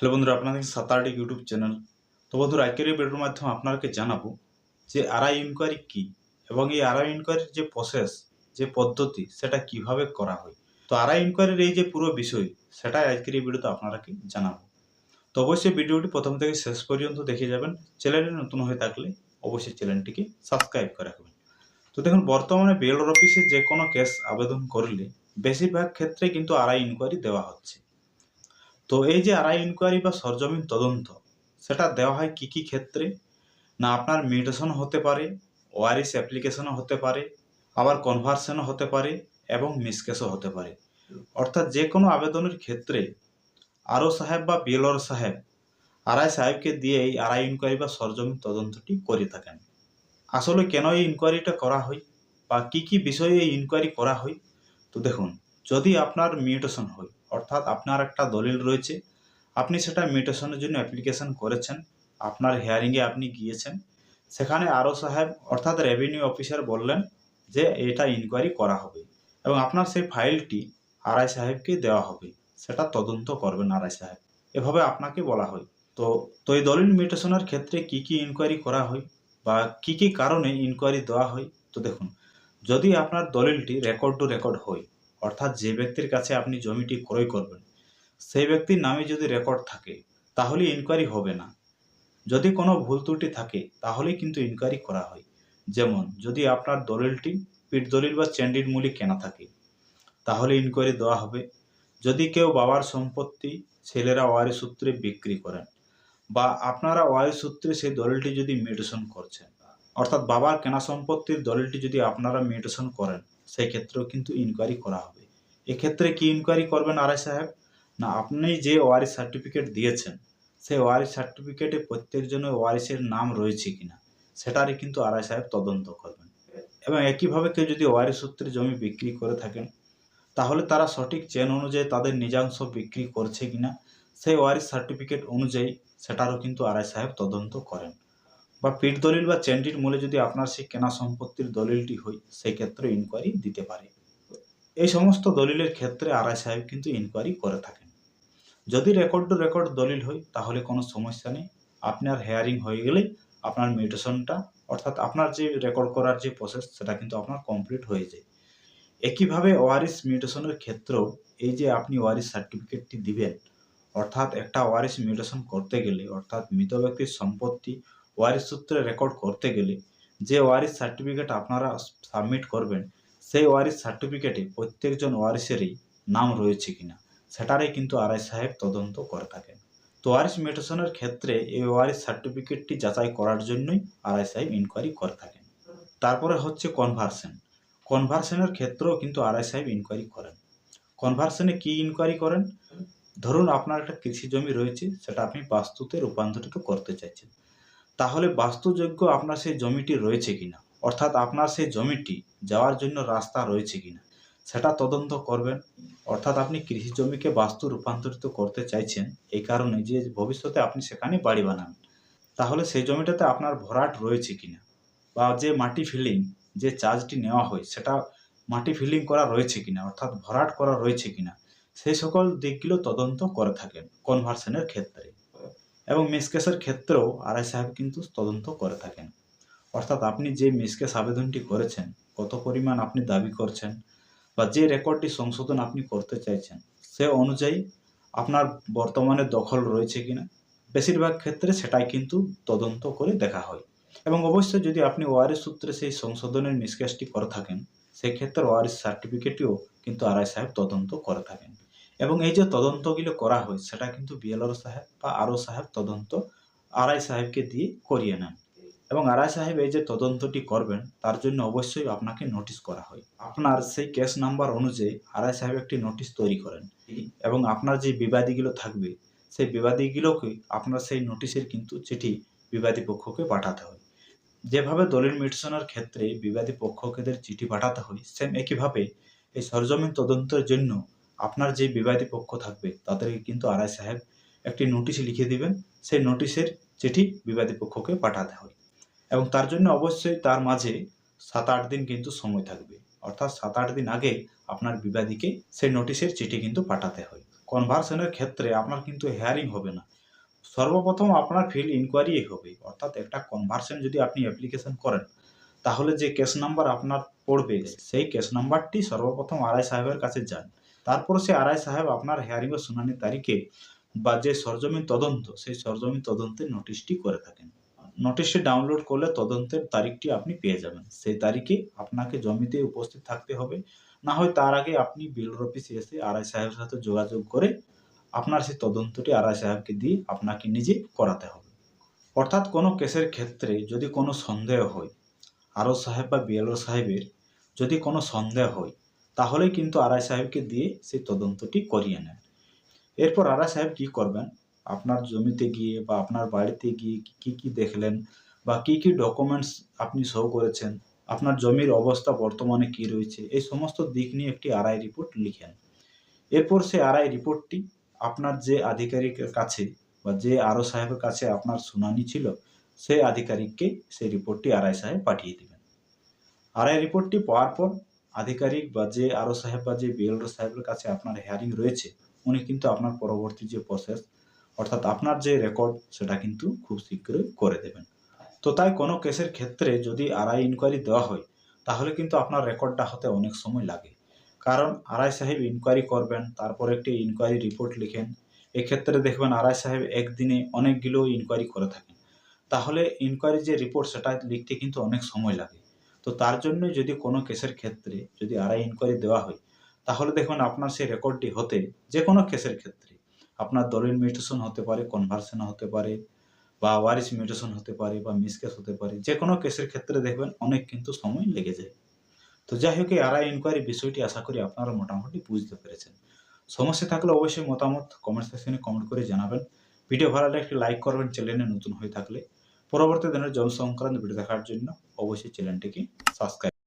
Hello বন্ধুরা, আপনাদের সাতারটি YouTube channel. তো বন্ধুরা, আজকের এই ভিডিওর মাধ্যমে আপনাকে জানাব যে আরআই ইনকোয়ারি কী এবং এই আরআই ইনকোয়ারির যে প্রসেস যে পদ্ধতি, সেটা কীভাবে করা হয়। তো আরআই ইনকোয়ারির এই যে পুরো বিষয়, সেটাই আজকের এই ভিডিওতে আপনারাকে জানাব। তো অবশ্যই ভিডিওটি প্রথম থেকে শেষ পর্যন্ত দেখে যাবেন। চ্যানেলটি নতুন হয়ে থাকলে অবশ্যই চ্যানেলটিকে সাবস্ক্রাইব করে রাখবেন। তো দেখুন, বর্তমানে বিএলওর অফিসে যে কোনো কেস আবেদন করলে, বেশিরভাগ ক্ষেত্রে কিন্তু আরআই ইনকোয়ারি দেওয়া হচ্ছে। তো এই যে আরআই ইনকোয়ারি বা সরজমিন তদন্ত, সেটা দেওয়া হয় কি কি ক্ষেত্রে? না আপনার মিউটেশন হতে পারে ওয়ারিস অ্যাপ্লিকেশনও হতে পারে, আবার কনভার্সনও হতে পারে এবং মিসকেসও হতে পারে। অর্থাৎ যে কোনো আবেদনের ক্ষেত্রে আরও সাহেব বা বিএলওর সাহেব আরআই সাহেবকে দিয়ে এই আরআই ইনকোয়ারি বা সরজমিন তদন্তটি করে থাকেন। আসলে কেন এই ইনকোয়ারিটা করা হয় বা কি কি বিষয়ে এই ইনকোয়ারি করা হয়? তো দেখুন, যদি আপনার মিউটেশন হয় অর্থাৎ আপনার একটা দলিল রয়েছে। আপনি সেটা মিউটেশনের জন্য অ্যাপ্লিকেশন করেছেন। আপনার হেয়ারিংয়ে আপনি গিয়েছেন। সেখানে আরও সাহেব অর্থাৎ রেভিনিউ অফিসার বললেন যে, এটা ইনকোয়ারি করা হবে এবং আপনার সেই ফাইলটি আরআই সাহেবকে দেওয়া হবে। সেটা তদন্ত করবেন আরআই সাহেব। এভাবে আপনাকে বলা হয়। তো তো এই দলিল মিউটেশনের ক্ষেত্রে কি কি ইনকোয়ারি করা হয় বা কি কি কারণে ইনকোয়ারি দেওয়া হয়? তো দেখুন, যদি আপনার দলিলটি রেকর্ড টু রেকর্ড হয় অর্থাৎ যে ব্যক্তির কাছে আপনি জমিটি ক্রয় করবেন, সেই ব্যক্তির নামে যদি রেকর্ড থাকে, তাহলে ইনকোয়ারি হবে না। যদি কোনো ভুল ত্রুটি থাকে, তাহলেই কিন্তু ইনকোয়ারি করা হয়। যেমন, যদি আপনার দলিলটি পিঠ দলিল বা চেন্ডির মূল্যে কেনা থাকে, তাহলে ইনকোয়ারি দেওয়া হবে। যদি কেউ বাবার সম্পত্তি ছেলেরা ওয়ারি সূত্রে বিক্রি করেন বা আপনারা ওয়ারি সূত্রে সেই দলিলটি যদি মিউটেশন করছেন, অর্থাৎ বাবার কেনা সম্পত্তির দলিলটি যদি আপনারা মিউটেশন করেন সেই ক্ষেত্রেও কিন্তু ইনকোয়ারি করা হবে। এক্ষেত্রে কি ইনকোয়ারি করবেন আরআই সাহেব? না, আপনি যে ওয়ারিস সার্টিফিকেট দিয়েছেন, সেই ওয়ারিস সার্টিফিকেটে প্রত্যেকজনের ওয়ারিসের নাম রয়েছে কিনা, সেটারই কিন্তু আরআই সাহেব তদন্ত করবেন। এবং একইভাবে কেউ যদি ওয়ারিস সূত্রে জমি বিক্রি করে থাকেন, তাহলে তারা সঠিক চেন অনুযায়ী তাদের নিজাংশ বিক্রি করছে কিনা, সেই ওয়ারিস সার্টিফিকেট অনুযায়ী সেটারও কিন্তু আরআই সাহেব তদন্ত করেন। বা পিঠ দলিল বা চেন্ডির মূলে যদি আপনার সেই কেনা সম্পত্তির দলিলটি হয় সেই ক্ষেত্রে ইনকোয়ারি দিতে পারে। এই সমস্ত দলিলের ক্ষেত্রে আর আরআই সাহেব কিন্তু ইনকোয়ারি করে থাকেন। যদি রেকর্ড টু রেকর্ড দলিল হয়, তাহলে কোনো সমস্যা নেই। আপনার হেয়ারিং হয়ে গেলেই আপনার মিউটেশনটা অর্থাৎ আপনার যে রেকর্ড করার যে প্রসেস সেটা কিন্তু আপনার কমপ্লিট হয়ে যায়। একইভাবে ওয়ারিস মিউটেশনের ক্ষেত্রেও এই যে আপনি ওয়ারিস সার্টিফিকেটটি দিবেন, অর্থাৎ একটা ওয়ারিস মিউটেশন করতে গেলে, অর্থাৎ মৃত ব্যক্তির সম্পত্তি ওয়ারিস সূত্রে রেকর্ড করতে গেলে যে ওয়ারিস সার্টিফিকেট আপনারা সাবমিট করবেন, সেই ওয়ারিস সার্টিফিকেটে প্রত্যেকজন ওয়ারিসেরই নাম রয়েছে কিনা, সেটারই কিন্তু আরআই সাহেব তদন্ত করে থাকেন। তো ওয়ারিস মিউটেশনের ক্ষেত্রে এই ওয়ারিস সার্টিফিকেটটি যাচাই করার জন্যই আরআই সাহেব ইনকোয়ারি করে থাকেন। তারপরে হচ্ছে কনভার্সন কনভার্সনের ক্ষেত্রেও কিন্তু আরআই সাহেব ইনকোয়ারি করেন। কনভার্সনে কি ইনকোয়ারি করেন? ধরুন আপনার একটা কৃষি জমি রয়েছে, সেটা আপনি বাস্তুতে রূপান্তরিত করতে চাইছেন। তাহলে বাস্তুযোগ্য আপনার সেই জমিটি রয়েছে কিনা? অর্থাৎ আপনার সেই জমিটি যাওয়ার জন্য রাস্তা রয়েছে কিনা? সেটা তদন্ত করবেন। অর্থাৎ আপনি কৃষি জমিকে বাস্তু রূপান্তরিত করতে চাইছেন, এই কারণে যে ভবিষ্যতে আপনি সেখানে বাড়ি বানান, তাহলে সেই জমিটাতে আপনার ভরাট রয়েছে কিনা? বা যে মাটি ফিলিং, যে চার্জটি নেওয়া হয়, সেটা মাটি ফিলিং করা রয়েছে কিনা? অর্থাৎ ভরাট করা রয়েছে কিনা? সেই সকল দিকগুলো তদন্ত করে থাকেন কনভার্সনের ক্ষেত্রে। এবং মিসকেসের ক্ষেত্রেও আরআই সাহেব কিন্তু তদন্ত করে থাকেন। অর্থাৎ আপনি যে মিসকেস আবেদনটি করেছেন, কত পরিমাণ আপনি দাবি করছেন বা যে রেকর্ডটি সংশোধন আপনি করতে চাইছেন, সে অনুযায়ী আপনার বর্তমানে দখল রয়েছে কিনা, বেশিরভাগ ক্ষেত্রে সেটাই কিন্তু তদন্ত করে দেখা হয়। এবং অবশ্যই যদি আপনি ওয়ারিস সূত্রে সেই সংশোধনের মিসকেসটি করে থাকেন, সেক্ষেত্রে ওয়ারিস সার্টিফিকেটটিও কিন্তু আরআই সাহেব তদন্ত করে থাকেন। এবং এই যে তদন্তগুলো করা হয়, সেটা কিন্তু বিএলআর সাহেব বা আরও সাহেব তদন্ত আরআই সাহেবকে দিয়ে করিয়ে নেন। এবং আরআই সাহেব এই যে তদন্তটি করবেন, তার জন্য অবশ্যই আপনাকে নোটিশ করা হয়। আপনার সেই কেস নাম্বার অনুযায়ী আরআই সাহেব একটি নোটিশ তৈরি করেন এবং আপনার যে বিবাদীগুলো থাকবে, সেই বিবাদীগুলোকে আপনার সেই নোটিশের কিন্তু চিঠি বিবাদী পক্ষকে পাঠাতে হয়। যেভাবে দলিল মিটেশনের ক্ষেত্রে বিবাদী পক্ষকেদের চিঠি পাঠাতে হয়, সেম একইভাবে এই সরজমিন তদন্তের জন্য আপনার যে বিবাদী পক্ষ থাকবে, তাদেরকে কিন্তু আরআই সাহেব একটি নোটিশ লিখে দিবেন। সেই নোটিশের চিঠি বিবাদী পক্ষকে পাঠাতে হয় এবং তার জন্য অবশ্যই তার মাঝে সাত আট দিন কিন্তু সময় থাকবে। অর্থাৎ সাত আট দিন আগে আপনার বিবাদীকে সেই নোটিশের চিঠি কিন্তু পাঠাতে হয়। কনভার্সনের ক্ষেত্রে আপনার কিন্তু হেয়ারিং হবে না। সর্বপ্রথম আপনার ফিল্ড ইনকোয়ারি হবে। অর্থাৎ একটা কনভার্সন যদি আপনি অ্যাপ্লিকেশন করেন, তাহলে যে কেস নাম্বার আপনার পড়বে, সেই কেস নাম্বারটি সর্বপ্রথম আরআই সাহেবের কাছে যান। তারপর সে আরআই সাহেব আপনার হেয়ারিং ও শুনানি তারিখে বা যে সরজমিন তদন্ত, সেই সরজমিন তদন্তের নোটিশটি করে থাকেন। নোটিশটি ডাউনলোড করলে তদন্তের তারিখটি আপনি পেয়ে যাবেন। সেই তারিখে আপনাকে জমিতে উপস্থিত থাকতে হবে। না হয় তার আগে আপনি বিলর অফিসে এসে আরআই সাহেবের সাথে যোগাযোগ করে আপনার সেই তদন্তটি আরআই সাহেবকে দিয়ে আপনাকে নিজে করাতে হবে। অর্থাৎ কোনো কেসের ক্ষেত্রে যদি কোনো সন্দেহ হয়, আরও সাহেব বা বিএলও সাহেবের যদি কোনো সন্দেহ হয় তাহলে কিন্তু আরআই সাহেবকে দিয়ে সেই তদন্তটি করিয়ে নেন। এরপর আরআই সাহেব কী করবেন? আপনার জমিতে গিয়ে বা আপনার বাড়িতে গিয়ে কি কি দেখলেন? বা কি কি ডকুমেন্টস আপনি শো করেছেন? আপনার জমির অবস্থা বর্তমানে কি রয়েছে? এই সমস্ত দিক নিয়ে একটি আরআই রিপোর্ট লিখেন। এরপর সেই আরআই রিপোর্টটি আপনার যে আধিকারিকের কাছে বা যে আরও সাহেবের কাছে আপনার শুনানি ছিল, সেই আধিকারিককে সেই রিপোর্টটি আরআই সাহেব পাঠিয়ে দেবেন। আরআই রিপোর্টটি পাওয়ার পর আধিকারিক বা যে আরও সাহেব বা যে বিএলও সাহেবের কাছে আপনার হেয়ারিং রয়েছে, উনি কিন্তু আপনার পরবর্তী যে প্রসেস অর্থাৎ আপনার যে রেকর্ড সেটা কিন্তু খুব শীঘ্রই করে দেবেন। তো তাই কোনো কেসের ক্ষেত্রে যদি আরআই ইনকোয়ারি দেওয়া হয়, তাহলে কিন্তু আপনার রেকর্ডটা হতে অনেক সময় লাগে। কারণ আরআই সাহেব ইনকোয়ারি করবেন, তারপর একটি ইনকোয়ারি রিপোর্ট লিখেন। এক্ষেত্রে দেখবেন আরআই সাহেব একদিনে অনেকগুলো ইনকোয়ারি করে থাকেন। তাহলে ইনকোয়ারি যে রিপোর্ট সেটা লিখতে কিন্তু অনেক সময় লাগে। তো তার জন্য যদি কোনো কেসের ক্ষেত্রে যদি আরআই ইনকোয়ারি দেওয়া হয়, তাহলে দেখবেন আপনার সেই রেকর্ডটি হতে যে কোনো কেসের ক্ষেত্রে। আপনার দলিল মিউটেশন হতে পারে কনভার্সন হতে পারে, বা ওয়ারিস মিউটেশন হতে পারে, বা মিসকেস হতে পারে, যে কোনো কেসের ক্ষেত্রে দেখবেন অনেক কিন্তু সময় লেগে যায়। তো যাই হোক, এই আরআই ইনকোয়ারি বিষয়টি আশা করি আপনারা মোটামুটি বুঝতে পেরেছেন। সমস্যা থাকলে অবশ্যই মতামত কমেন্ট সেকশনে কমেন্ট করে জানাবেন। ভিডিও ভালো লাগলে একটি লাইক করবেন চ্যানেলে নতুন হয়ে থাকলে। পরবর্তী দিনের জল সংক্রান্ত ভিডিও দেখার জন্য অবশ্যই চ্যানেলটিকে সাবস্ক্রাইব